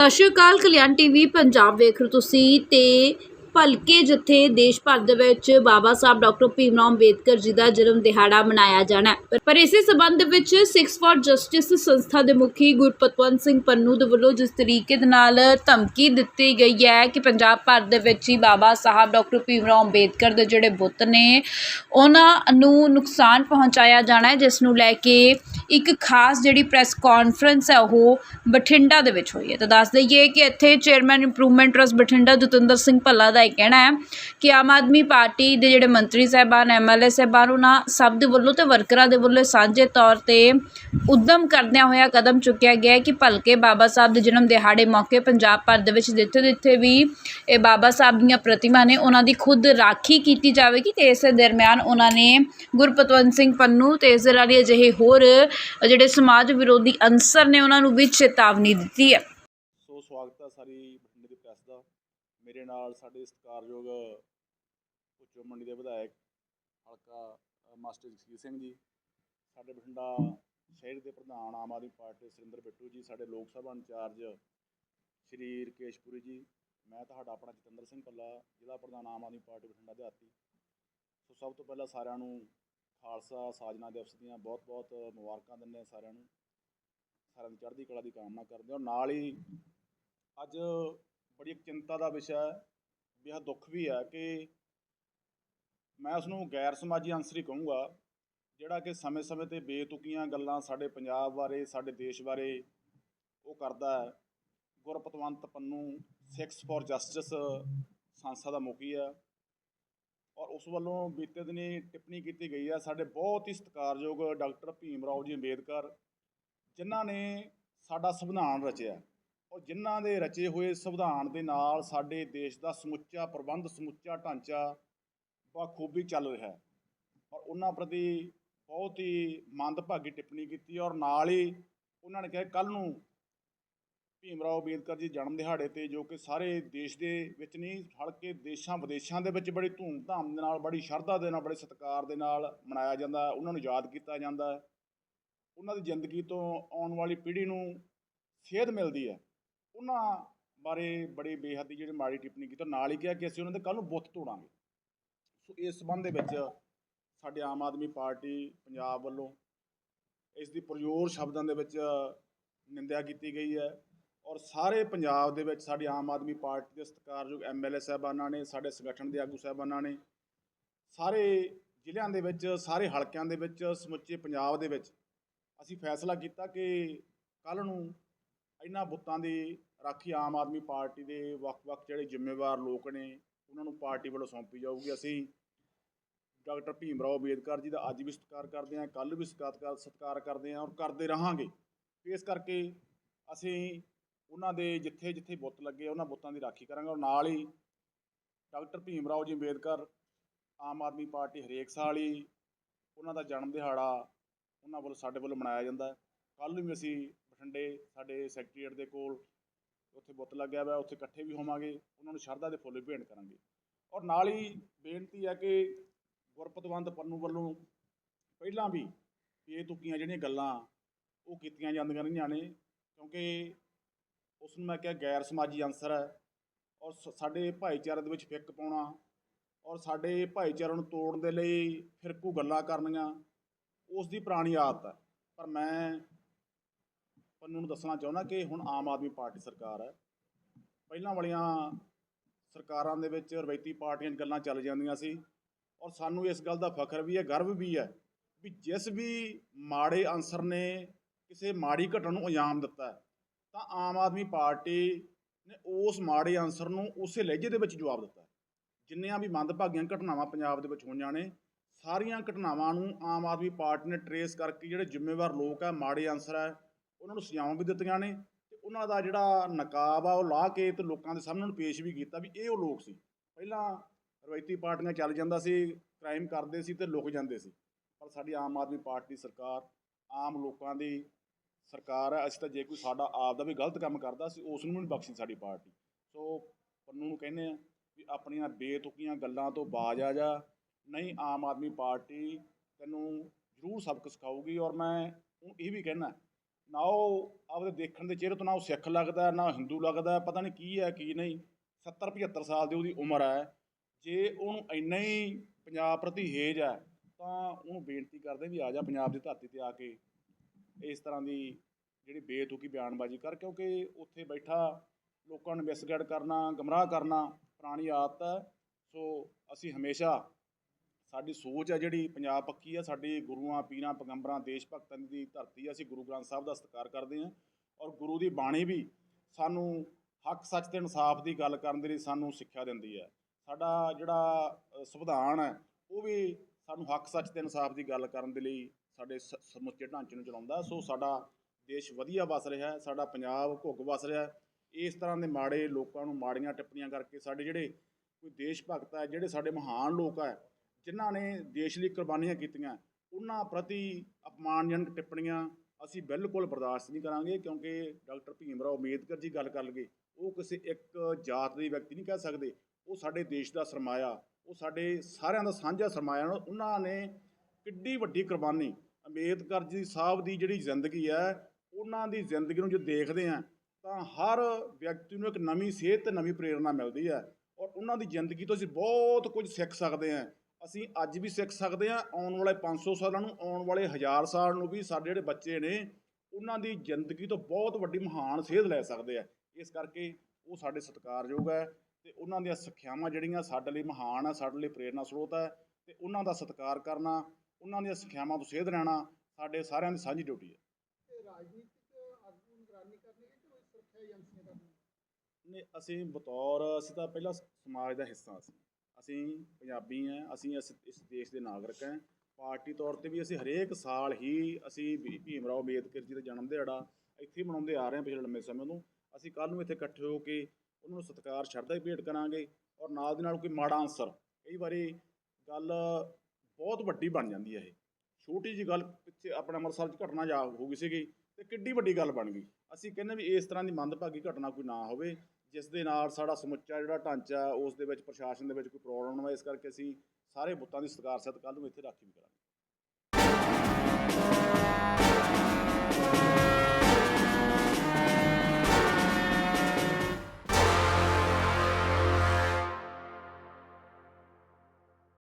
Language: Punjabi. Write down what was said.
ਸਤਿ ਸ਼੍ਰੀ ਅਕਾਲ ਕਲਿਆਣ ਟੀਵੀ ਪੰਜਾਬ ਵੇਖ ਰਹੇ ਤੁਸੀਂ ਤੇ ਭਲਕੇ ਜਿੱਥੇ ਦੇਸ਼ ਭਰ ਦੇ ਵਿੱਚ ਬਾਬਾ ਸਾਹਿਬ ਡਾਕਟਰ ਭੀਮ ਰਾਓ ਅੰਬੇਦਕਰ ਜੀ ਦਾ ਜਨਮ ਦਿਹਾੜਾ ਮਨਾਇਆ ਜਾਣਾ ਪਰ- ਪਰ ਇਸੇ ਸਬੰਧ ਵਿੱਚ ਸਿਕਸ ਫਾਰ ਜਸਟਿਸ ਸੰਸਥਾ ਦੇ ਮੁਖੀ ਗੁਰਪਤਵੰਤ ਸਿੰਘ ਪੰਨੂ ਦੇ ਵੱਲੋਂ ਜਿਸ ਤਰੀਕੇ ਦੇ ਨਾਲ ਧਮਕੀ ਦਿੱਤੀ ਗਈ ਹੈ ਕਿ ਪੰਜਾਬ ਭਰ ਦੇ ਵਿੱਚ ਹੀ ਬਾਬਾ ਸਾਹਿਬ ਡਾਕਟਰ ਭੀਮ ਰਾਓ ਅੰਬੇਦਕਰ ਦੇ ਜਿਹੜੇ ਬੁੱਤ ਨੇ, ਉਹਨਾਂ ਨੂੰ ਨੁਕਸਾਨ ਪਹੁੰਚਾਇਆ ਜਾਣਾ ਹੈ, ਜਿਸ ਨੂੰ ਲੈ ਕੇ ਇੱਕ ਖਾਸ ਜਿਹੜੀ ਪ੍ਰੈਸ ਕਾਨਫਰੰਸ ਹੈ, ਉਹ ਬਠਿੰਡਾ ਦੇ ਵਿੱਚ ਹੋਈ ਹੈ। ਤਾਂ ਦੱਸ ਦਈਏ ਕਿ ਇੱਥੇ chairman improvement trust Bathinda Jatinder Singh Bhalla ਦਾ ਇਹ ਕਹਿਣਾ ਹੈ ਕਿ ਆਮ ਆਦਮੀ ਪਾਰਟੀ ਦੇ ਜਿਹੜੇ ਮੰਤਰੀ ਸਾਹਿਬਾਨ ਐਮਐਲਏ ਸਾਹਿਬਾਨ, ਉਹਨਾਂ ਸਭ ਦੇ ਵੱਲੋਂ ਤੇ ਵਰਕਰਾਂ ਦੇ ਵੱਲੋਂ ਸਾਂਝੇ ਤੌਰ ਤੇ ਉਦਮ ਕਰਦਿਆਂ ਹੋਇਆ ਕਦਮ ਚੁੱਕਿਆ ਗਿਆ ਹੈ ਕਿ ਭਲਕੇ ਬਾਬਾ ਸਾਹਿਬ ਦੇ ਜਨਮ ਦਿਹਾੜੇ ਮੌਕੇ ਪੰਜਾਬ ਭਰ ਦੇ ਵਿੱਚ ਜਿੱਥੇ ਜਿੱਥੇ ਵੀ ਇਹ ਬਾਬਾ ਸਾਹਿਬ ਦੀਆਂ ਪ੍ਰਤਿਮਾ ਨੇ, ਉਹਨਾਂ ਦੀ ਖੁਦ ਰਾਖੀ ਕੀਤੀ ਜਾਵੇਗੀ ਤੇ ਇਸੇ ਦਰਮਿਆਨ ਉਹਨਾਂ ਨੇ ਗੁਰਪਤਵੰਤ ਸਿੰਘ ਪੰਨੂ ਤੇ ਇਸ ਦੇ ਨਾਲ ਅਜਿਹੇ ਹੋਰ ਜਿਹੜੇ ਸਮਾਜ ਵਿਰੋਧੀ ਅੰਸਰ ਨੇ, ਉਹਨਾਂ ਨੂੰ ਵੀ ਚੇਤਾਵਨੀ ਦਿੱਤੀ ਹੈ। ਸੋ ਸਵਾਗਤ ਹੈ ਸਾਰੀ ਮੇਰੇ ਨਾਲ ਸਾਡੇ ਸਤਿਕਾਰਯੋਗ ਉੱਚੋ ਮੰਡੀ ਦੇ ਵਿਧਾਇਕ ਹਲਕਾ ਮਾਸਟਰ ਜਗਸੀਰ ਸਿੰਘ ਜੀ, ਸਾਡੇ ਬਠਿੰਡਾ ਸ਼ਹਿਰ ਦੇ ਪ੍ਰਧਾਨ ਆਮ ਆਦਮੀ ਪਾਰਟੀ ਸੁਰਿੰਦਰ ਬਿੱਟੂ ਜੀ, ਸਾਡੇ ਲੋਕ ਸਭਾ ਇੰਚਾਰਜ ਸ਼੍ਰੀ ਰਕੇਸ਼ਪੁਰੀ ਜੀ, ਮੈਂ ਤੁਹਾਡਾ ਆਪਣਾ ਜਤਿੰਦਰ ਸਿੰਘ ਭੱਲਾ, ਜ਼ਿਲ੍ਹਾ ਪ੍ਰਧਾਨ ਆਮ ਆਦਮੀ ਪਾਰਟੀ ਬਠਿੰਡਾ ਦਿਹਾਤੀ। ਸੋ ਸਭ ਤੋਂ ਪਹਿਲਾਂ ਸਾਰਿਆਂ ਨੂੰ ਖਾਲਸਾ ਸਾਜਨਾ ਦਿਵਸ ਦੀਆਂ ਬਹੁਤ-ਬਹੁਤ ਮੁਬਾਰਕਾਂ ਦਿੰਦੇ ਹਾਂ ਸਾਰਿਆਂ ਨੂੰ। ਸਾਰਿਆਂ ਦੀ ਚੜ੍ਹਦੀ ਕਲਾ ਦੀ ਕਾਮਨਾ ਕਰਦੇ ਹਾਂ। ਔਰ ਨਾਲ ਹੀ ਅੱਜ ਬੜੀ ਇੱਕ ਚਿੰਤਾ ਦਾ ਵਿਸ਼ਾ ਹੈ ਬੇਹੱਦ ਦੁੱਖ ਵੀ ਹੈ ਕਿ ਮੈਂ ਉਸ ਨੂੰ ਗੈਰ ਸਮਾਜੀ ਅੰਸਰ ਹੀ ਕਹੂੰਗਾ, ਜਿਹੜਾ ਕਿ ਸਮੇਂ-ਸਮੇਂ ਤੇ ਬੇਤੁਕੀਆਂ ਗੱਲਾਂ ਸਾਡੇ ਪੰਜਾਬ ਬਾਰੇ, ਸਾਡੇ ਦੇਸ਼ ਬਾਰੇ ਉਹ ਕਰਦਾ ਹੈ। Gurpatwant Pannu Sikhs for justice ਸੰਸਥਾ ਦਾ ਮੁਖੀ ਹੈ ਔਰ ਉਸ ਵੱਲੋਂ ਬੀਤੇ ਦਿਨੀ ਟਿੱਪਣੀ ਕੀਤੀ ਗਈ ਹੈ, ਸਾਡੇ ਬਹੁਤ ਹੀ ਸਤਿਕਾਰਯੋਗ ਡਾਕਟਰ ਭੀਮ ਰਾਓ ਜੀ ਅੰਬੇਦਕਰ, ਜਿਨ੍ਹਾਂ ਨੇ ਸਾਡਾ ਸੰਵਿਧਾਨ ਰਚਿਆ। ਔਰ ਜਿਨ੍ਹਾਂ ਦੇ ਰਚੇ ਹੋਏ ਸੰਵਿਧਾਨ ਦੇ ਨਾਲ ਸਾਡੇ ਦੇਸ਼ ਦਾ ਸਮੁੱਚਾ ਪ੍ਰਬੰਧ, ਸਮੁੱਚਾ ਢਾਂਚਾ ਬਖੂਬੀ ਚੱਲ ਰਿਹਾ ਹੈ। ਔਰ ਉਹਨਾਂ ਪ੍ਰਤੀ ਬਹੁਤ ਹੀ ਮੰਦਭਾਗੀ ਟਿੱਪਣੀ ਕੀਤੀ ਔਰ ਨਾਲ ਹੀ ਉਹਨਾਂ ਨੇ ਕਿਹਾ ਕੱਲ ਨੂੰ ਭੀਮ ਰਾਓ ਅੰਬੇਦਕਰ ਜੀ ਜਨਮ ਦਿਹਾੜੇ ਤੇ ਜੋ ਕਿ ਸਾਰੇ ਦੇਸ਼ ਦੇ ਵਿੱਚ ਨਹੀਂ ਹਲਕੇ ਦੇਸ਼ਾਂ ਵਿਦੇਸ਼ਾਂ ਦੇ ਵਿੱਚ ਬੜੀ ਧੂਮ-ਧਾਮ ਦੇ ਨਾਲ, ਬੜੀ ਸ਼ਰਧਾ ਦੇ ਨਾਲ, ਬੜੇ ਸਤਿਕਾਰ ਦੇ ਨਾਲ ਮਨਾਇਆ ਜਾਂਦਾ, ਉਹਨਾਂ ਨੂੰ ਯਾਦ ਕੀਤਾ ਜਾਂਦਾ ਉਹਨਾਂ ਦੀ ਜ਼ਿੰਦਗੀ ਤੋਂ ਆਉਣ ਵਾਲੀ ਪੀੜ੍ਹੀ ਨੂੰ ਸੇਧ ਮਿਲਦੀ ਹੈ। ਉਹਨਾਂ ਬਾਰੇ ਬੜੀ ਬੇਹੱਦੀ ਜਿਹੜੀ ਮਾੜੀ ਟਿੱਪਣੀ ਕੀਤੀ ਨਾਲ ਹੀ ਕਿਹਾ ਕਿ ਅਸੀਂ ਉਹਨਾਂ ਦੇ ਕੱਲ ਨੂੰ ਬੁੱਤ ਤੋੜਾਂਗੇ। ਸੋ ਇਸ ਸੰਬੰਧ ਦੇ ਵਿੱਚ ਸਾਡੇ ਆਮ ਆਦਮੀ ਪਾਰਟੀ ਪੰਜਾਬ ਵੱਲੋਂ ਇਸ ਦੀ ਪੁਰਜ਼ੋਰ ਸ਼ਬਦਾਂ ਦੇ ਵਿੱਚ ਨਿੰਦਿਆ ਕੀਤੀ ਗਈ ਹੈ ਔਰ ਸਾਰੇ ਪੰਜਾਬ ਦੇ ਵਿੱਚ ਸਾਡੀ ਆਮ ਆਦਮੀ ਪਾਰਟੀ ਦੇ ਸਤਿਕਾਰਯੋਗ ਐਮਐਲਏ ਸਾਹਿਬਾਨਾਂ ਨੇ, ਸਾਡੇ ਸੰਗਠਨ ਦੇ ਆਗੂ ਸਾਹਿਬਾਨਾਂ ਨੇ, ਸਾਰੇ ਜ਼ਿਲ੍ਹਿਆਂ ਦੇ ਵਿੱਚ, ਸਾਰੇ ਹਲਕਿਆਂ ਦੇ ਵਿੱਚ, ਸਮੁੱਚੇ ਪੰਜਾਬ ਦੇ ਵਿੱਚ ਅਸੀਂ ਫੈਸਲਾ ਕੀਤਾ ਕਿ ਕੱਲ ਨੂੰ ਇਹਨਾਂ ਬੁੱਤਾਂ ਦੀ ਰਾਖੀ ਆਮ ਆਦਮੀ ਪਾਰਟੀ ਦੇ ਵੱਖ-ਵੱਖ ਜਿਹੜੇ ਜ਼ਿੰਮੇਵਾਰ ਲੋਕ ਨੇ, ਉਹਨਾਂ ਨੂੰ ਪਾਰਟੀ ਵੱਲੋਂ ਸੌਂਪੀ ਜਾਊਗੀ। ਅਸੀਂ ਡਾਕਟਰ ਭੀਮ ਰਾਓ ਅੰਬੇਦਕਰ ਜੀ ਦਾ ਅੱਜ ਵੀ ਸਤਿਕਾਰ ਕਰਦੇ ਹਾਂ, ਕੱਲ੍ਹ ਵੀ ਸਤਿਕਾਰ ਸਤਿਕਾਰ ਕਰਦੇ ਹਾਂ ਔਰ ਕਰਦੇ ਰਹਾਂਗੇ। ਇਸ ਕਰਕੇ ਅਸੀਂ ਉਹਨਾਂ ਦੇ ਜਿੱਥੇ ਜਿੱਥੇ ਬੁੱਤ ਲੱਗੇ, ਉਹਨਾਂ ਬੁੱਤਾਂ ਦੀ ਰਾਖੀ ਕਰਾਂਗੇ ਔਰ ਨਾਲ ਹੀ ਡਾਕਟਰ ਭੀਮ ਰਾਓ ਜੀ ਅੰਬੇਦਕਰ, ਆਮ ਆਦਮੀ ਪਾਰਟੀ ਹਰੇਕ ਸਾਲ ਹੀ ਉਹਨਾਂ ਦਾ ਜਨਮ ਦਿਹਾੜਾ ਉਹਨਾਂ ਵੱਲੋਂ ਸਾਡੇ ਵੱਲੋਂ ਮਨਾਇਆ ਜਾਂਦਾ ਹੈ। ਕੱਲ੍ਹ ਨੂੰ ਵੀ ਅਸੀਂ ਬਠਿੰਡੇ ਸਾਡੇ ਸੈਕਟਰੀਏਟ ਦੇ ਕੋਲ ਉੱਥੇ ਬੁੱਤ ਲੱਗਿਆ ਹੋਇਆ ਉੱਥੇ ਇਕੱਠੇ ਵੀ ਹੋਵਾਂਗੇ, ਉਹਨਾਂ ਨੂੰ ਸ਼ਰਧਾ ਦੇ ਫੁੱਲ ਵੀ ਭੇਂਟ ਕਰਾਂਗੇ। ਔਰ ਨਾਲ ਹੀ ਬੇਨਤੀ ਹੈ ਕਿ ਗੁਰਪਤਵੰਤ ਪੰਨੂ ਵੱਲੋਂ ਪਹਿਲਾਂ ਵੀ ਬੇਤੁਕੀਆਂ ਜਿਹੜੀਆਂ ਗੱਲਾਂ ਉਹ ਕੀਤੀਆਂ ਜਾਂਦੀਆਂ ਰਹੀਆਂ ਨੇ, ਕਿਉਂਕਿ ਉਸ ਨੂੰ ਮੈਂ ਕਿਹਾ ਗੈਰ ਸਮਾਜੀ ਅੰਸਰ ਹੈ ਔਰ ਸ- ਸਾਡੇ ਭਾਈਚਾਰੇ ਦੇ ਵਿੱਚ ਫਿੱਕ ਪਾਉਣਾ ਔਰ ਸਾਡੇ ਭਾਈਚਾਰੇ ਨੂੰ ਤੋੜਨ ਦੇ ਲਈ ਫਿਰਕੂ ਗੱਲਾਂ ਕਰਨੀਆਂ, ਉਸ ਦੀ ਪੁਰਾਣੀ ਆਦਤ ਹੈ। ਪਰ ਮੈਂ ਪੰਨੂ ਨੂੰ ਦੱਸਣਾ ਚਾਹੁੰਦਾ ਕਿ ਹੁਣ ਆਮ ਆਦਮੀ ਪਾਰਟੀ ਸਰਕਾਰ ਹੈ। ਪਹਿਲਾਂ ਵਾਲੀਆਂ ਸਰਕਾਰਾਂ ਦੇ ਵਿੱਚ ਰਵਾਇਤੀ ਪਾਰਟੀਆਂ 'ਚ ਗੱਲਾਂ ਚੱਲ ਜਾਂਦੀਆਂ ਸੀ ਔਰ ਸਾਨੂੰ ਇਸ ਗੱਲ ਦਾ ਫਖਰ ਵੀ ਹੈ, ਗਰਵ ਵੀ ਹੈ ਵੀ ਜਿਸ ਵੀ ਮਾੜੇ ਅਨਸਰ ਨੇ ਕਿਸੇ ਮਾੜੀ ਘਟਨਾ ਨੂੰ ਅੰਜਾਮ ਦਿੱਤਾ ਤਾਂ ਆਮ ਆਦਮੀ ਪਾਰਟੀ ਨੇ ਉਸ ਮਾੜੇ ਅਨਸਰ ਨੂੰ ਉਸੇ ਲਹਿਜੇ ਦੇ ਵਿੱਚ ਜਵਾਬ ਦਿੱਤਾ ਜਿੰਨੀਆਂ ਵੀ ਮੰਦਭਾਗੀਆਂ ਘਟਨਾਵਾਂ ਪੰਜਾਬ ਦੇ ਵਿੱਚ ਹੋਈਆਂ ਨੇ, ਸਾਰੀਆਂ ਘਟਨਾਵਾਂ ਨੂੰ ਆਮ ਆਦਮੀ ਪਾਰਟੀ ਨੇ ਟਰੇਸ ਕਰਕੇ ਜਿਹੜੇ ਜ਼ਿੰਮੇਵਾਰ ਲੋਕ ਹੈ, ਮਾੜੇ ਅਨਸਰ ਹੈ ਉਹਨਾਂ ਨੂੰ ਸਜ਼ਾਵਾਂ ਵੀ ਦਿੱਤੀਆਂ ਨੇ ਤੇ ਉਹਨਾਂ ਦਾ ਜਿਹੜਾ ਨਕਾਬ ਆ ਉਹ ਲਾ ਕੇ ਤੇ ਲੋਕਾਂ ਦੇ ਸਾਹਮਣੇ ਨੂੰ ਪੇਸ਼ ਵੀ ਕੀਤਾ ਵੀ ਇਹ ਉਹ ਲੋਕ ਸੀ। ਪਹਿਲਾਂ ਰਵਾਇਤੀ ਪਾਰਟੀਆਂ ਚੱਲ ਜਾਂਦਾ ਸੀ ਕ੍ਰਾਈਮ ਕਰਦੇ ਸੀ ਤੇ ਲੁਕ ਜਾਂਦੇ ਸੀ। ਪਰ ਸਾਡੀ ਆਮ ਆਦਮੀ ਪਾਰਟੀ ਸਰਕਾਰ, ਆਮ ਲੋਕਾਂ ਦੀ ਸਰਕਾਰ ਹੈ ਅਸੀਂ ਤਾਂ ਜੇ ਕੋਈ ਸਾਡਾ ਆਪ ਦਾ ਵੀ ਗਲਤ ਕੰਮ ਕਰਦਾ ਸੀ, ਉਸ ਨੂੰ ਵੀ ਨਹੀਂ ਬਖਸ਼ੀ ਸਾਡੀ ਪਾਰਟੀ। ਸੋ ਪੰਨੂ ਨੂੰ ਕਹਿੰਦੇ ਆ ਵੀ ਆਪਣੀਆਂ ਬੇਤੁਕੀਆਂ ਗੱਲਾਂ ਤੋਂ ਬਾਜ ਆ ਜਾ। ਨਹੀਂ, ਆਮ ਆਦਮੀ ਪਾਰਟੀ ਤੈਨੂੰ ਜ਼ਰੂਰ ਸਬਕ ਸਿਖਾਊਗੀ ਔਰ ਮੈਂ ਉਹ ਇਹ ਵੀ ਕਹਿਣਾ ਨਾ ਉਹ ਆਪਦੇ ਦੇਖਣ ਦੇ ਚਿਹਰੇ ਤੋਂ ਨਾ ਉਹ ਸਿੱਖ ਲੱਗਦਾ, ਨਾ ਹਿੰਦੂ ਲੱਗਦਾ, ਪਤਾ ਨਹੀਂ ਕੀ ਹੈ, ਕੀ ਨਹੀਂ। 70 75 ਸਾਲ ਦੀ ਉਹਦੀ ਉਮਰ ਹੈ। ਜੇ ਉਹਨੂੰ ਇੰਨਾ ਹੀ ਪੰਜਾਬ ਪ੍ਰਤੀ ਹੇਜ ਹੈ, ਤਾਂ ਉਹਨੂੰ ਬੇਨਤੀ ਕਰਦੇ ਵੀ ਆ ਜਾ ਪੰਜਾਬ ਦੀ ਧਰਤੀ ਤੇ ਆ ਕੇ ਇਸ ਤਰ੍ਹਾਂ ਦੀ ਜਿਹੜੀ ਬੇਤੁਕੀ ਬਿਆਨਬਾਜ਼ੀ ਕਰ, ਕਿਉਂਕਿ ਉੱਥੇ ਬੈਠਾ ਲੋਕਾਂ ਨੂੰ ਮਿਸਗਾਈਡ ਕਰਨਾ, ਗਮਰਾਹ ਕਰਨਾ ਪੁਰਾਣੀ ਆਦਤ ਹੈ। ਸੋ ਅਸੀਂ ਹਮੇਸ਼ਾ ਸਾਡੀ ਸੋਚ ਹੈ ਜਿਹੜੀ ਪੰਜਾਬ ਪੱਕੀ ਹੈ ਸਾਡੀ ਗੁਰੂਆਂ, ਪੀਰਾਂ, ਪੈਗੰਬਰਾਂ, ਦੇਸ਼ ਭਗਤਾਂ ਦੀ ਧਰਤੀ ਹੈ ਅਸੀਂ ਗੁਰੂ ਗ੍ਰੰਥ ਸਾਹਿਬ ਦਾ ਸਤਿਕਾਰ ਕਰਦੇ ਹਾਂ ਔਰ ਗੁਰੂ ਦੀ ਬਾਣੀ ਵੀ ਸਾਨੂੰ ਹੱਕ ਸੱਚ ਤੇ ਇਨਸਾਫ ਦੀ ਗੱਲ ਕਰਨ ਦੇ ਲਈ ਸਾਨੂੰ ਸਿੱਖਿਆ ਦਿੰਦੀ ਹੈ। ਸਾਡਾ ਜਿਹੜਾ ਸੰਵਿਧਾਨ ਹੈ, ਉਹ ਵੀ ਸਾਨੂੰ ਹੱਕ ਸੱਚ ਤੇ ਇਨਸਾਫ ਦੀ ਗੱਲ ਕਰਨ ਦੇ ਲਈ ਸਾਡੇ ਸ- ਸਮੁੱਚੇ ਢਾਂਚੇ ਨੂੰ ਚਲਾਉਂਦਾ। ਸੋ ਸਾਡਾ ਦੇਸ਼ ਵਧੀਆ ਵਸ ਰਿਹਾ ਸਾਡਾ ਪੰਜਾਬ ਘੁੱਗ ਵਸ ਰਿਹਾ ਇਸ ਤਰ੍ਹਾਂ ਦੇ ਮਾੜੇ ਲੋਕਾਂ ਨੂੰ ਮਾੜੀਆਂ ਟਿੱਪਣੀਆਂ ਕਰਕੇ ਸਾਡੇ ਜਿਹੜੇ ਕੋਈ ਦੇਸ਼ ਭਗਤ ਹੈ, ਜਿਹੜੇ ਸਾਡੇ ਮਹਾਨ ਲੋਕ ਹੈ ਜਿਨ੍ਹਾਂ ਨੇ ਦੇਸ਼ ਲਈ ਕੁਰਬਾਨੀਆਂ ਕੀਤੀਆਂ, ਉਹਨਾਂ ਪ੍ਰਤੀ ਅਪਮਾਨਜਨਕ ਟਿੱਪਣੀਆਂ ਅਸੀਂ ਬਿਲਕੁਲ ਬਰਦਾਸ਼ਤ ਨਹੀਂ ਕਰਾਂਗੇ, ਕਿਉਂਕਿ ਡਾਕਟਰ ਭੀਮ ਰਾਓ ਅੰਬੇਦਕਰ ਜੀ ਗੱਲ ਕਰ ਲਗੇ ਉਹ ਕਿਸੇ ਇੱਕ ਜਾਤ ਦੇ ਵਿਅਕਤੀ ਨਹੀਂ ਕਹਿ ਸਕਦੇ। ਉਹ ਸਾਡੇ ਦੇਸ਼ ਦਾ ਸਰਮਾਇਆ, ਉਹ ਸਾਡੇ ਸਾਰਿਆਂ ਦਾ ਸਾਂਝਾ ਸਰਮਾਇਆ ਉਹਨਾਂ ਨੇ ਕਿੱਡੀ ਵੱਡੀ ਕੁਰਬਾਨੀ ਅੰਬੇਦਕਰ ਜੀ ਸਾਹਿਬ ਦੀ ਜਿਹੜੀ ਜ਼ਿੰਦਗੀ ਹੈ, ਉਹਨਾਂ ਦੀ ਜ਼ਿੰਦਗੀ ਨੂੰ ਜੇ ਦੇਖਦੇ ਆ ਤਾਂ ਹਰ ਵਿਅਕਤੀ ਨੂੰ ਇੱਕ ਨਵੀਂ ਸੇਧ ਤੇ ਨਵੀਂ ਪ੍ਰੇਰਣਾ ਮਿਲਦੀ ਹੈ ਔਰ ਉਹਨਾਂ ਦੀ ਜ਼ਿੰਦਗੀ ਤੋਂ ਅਸੀਂ ਬਹੁਤ ਕੁਝ ਸਿੱਖ ਸਕਦੇ ਹਾਂ। ਅਸੀਂ ਅੱਜ ਵੀ ਸਿੱਖ ਸਕਦੇ ਹਾਂ ਆਉਣ ਵਾਲੇ 500 ਸਾਲਾਂ ਨੂੰ ਆਉਣ ਵਾਲੇ 1000 ਸਾਲ ਨੂੰ ਵੀ ਸਾਡੇ ਜਿਹੜੇ ਬੱਚੇ ਨੇ ਉਹਨਾਂ ਦੀ ਜ਼ਿੰਦਗੀ ਤੋਂ ਬਹੁਤ ਵੱਡੀ ਮਹਾਨ ਸੇਧ ਲੈ ਸਕਦੇ ਆ। ਇਸ ਕਰਕੇ ਉਹ ਸਾਡੇ ਸਤਿਕਾਰਯੋਗ ਹੈ ਤੇ ਉਹਨਾਂ ਦੀਆਂ ਸਿੱਖਿਆਵਾਂ ਜਿਹੜੀਆਂ ਸਾਡੇ ਲਈ ਮਹਾਨ ਹੈ ਸਾਡੇ ਲਈ ਪ੍ਰੇਰਨਾ ਸਰੋਤ ਹੈ ਤੇ ਉਹਨਾਂ ਦਾ ਸਤਿਕਾਰ ਕਰਨਾ ਉਹਨਾਂ ਦੀਆਂ ਸਿੱਖਿਆਵਾਂ ਤੋਂ ਸੇਧ ਲੈਣਾ ਸਾਡੇ ਸਾਰਿਆਂ ਦੀ ਸਾਂਝੀ ਡਿਊਟੀ ਹੈ। ਨੇ ਅਸੀਂ ਬਤੌਰ ਅਸੀਂ ਤਾਂ ਪਹਿਲਾਂ ਸਮਾਜ ਦਾ ਹਿੱਸਾ ਸੀ। ਅਸੀਂ ਪੰਜਾਬੀ ਹਾਂ ਅਸੀਂ ਇਸ ਇਸ ਦੇਸ਼ ਦੇ ਨਾਗਰਿਕ ਹਾਂ ਪਾਰਟੀ ਤੌਰ ਤੇ ਵੀ ਅਸੀਂ ਹਰੇਕ ਸਾਲ ਹੀ ਅਸੀਂ ਵੀ ਭੀਮ ਰਾਓ ਅੰਬੇਦਕਰ ਜੀ ਦਾ ਜਨਮ ਦਿਹਾੜਾ ਇੱਥੇ ਮਨਾਉਂਦੇ ਆ ਰਹੇ ਹਾਂ ਪਿਛਲੇ ਲੰਮੇ ਸਮੇਂ ਤੋਂ। ਅਸੀਂ ਕੱਲ ਨੂੰ ਇੱਥੇ ਇਕੱਠੇ ਹੋ ਕੇ ਉਹਨਾਂ ਨੂੰ ਸਤਿਕਾਰ, ਸ਼ਰਧਾ ਹੀ ਭੇਟ ਕਰਾਂਗੇ ਔਰ ਨਾਲ ਦੀ ਨਾਲ ਕੋਈ ਮਾੜਾ ਅੰਸਰ ਕਈ ਵਾਰੀ ਗੱਲ ਬਹੁਤ ਵੱਡੀ ਬਣ ਜਾਂਦੀ ਹੈ ਇਹ। ਛੋਟੀ ਜੀ ਗੱਲ ਪਿੱਛੇ ਆਪਣੇ ਅੰਮ੍ਰਿਤਸਰ 'ਚ ਘਟਨਾ ਜਾ ਹੋ ਗਈ ਸੀਗੀ ਤੇ ਕਿੱਡੀ ਵੱਡੀ ਗੱਲ ਬਣ ਗਈ। ਅਸੀਂ ਕਹਿੰਦੇ ਵੀ ਇਸ ਤਰ੍ਹਾਂ ਦੀ ਮੰਦਭਾਗੀ ਘਟਨਾ ਕੋਈ ਨਾ ਹੋਵੇ। ਜਿਸ ਦੇ ਨਾਲ ਸਾਡਾ ਸਮੁੱਚਾ ਜਿਹੜਾ ਢਾਂਚਾ ਉਸ ਦੇ ਵਿੱਚ ਪ੍ਰਸ਼ਾਸਨ ਦੇ ਵਿੱਚ ਕੋਈ ਪ੍ਰੋਬਲਮ ਨਾ ਇਸ ਕਰਕੇ ਅਸੀਂ ਸਾਰੇ ਬੁੱਤਾਂ ਦੀ ਸਤਿਕਾਰ ਸਤ ਕੱਲ ਨੂੰ ਇੱਥੇ ਰਾਖੀ ਵੀ ਕਰਾਂਗੇ।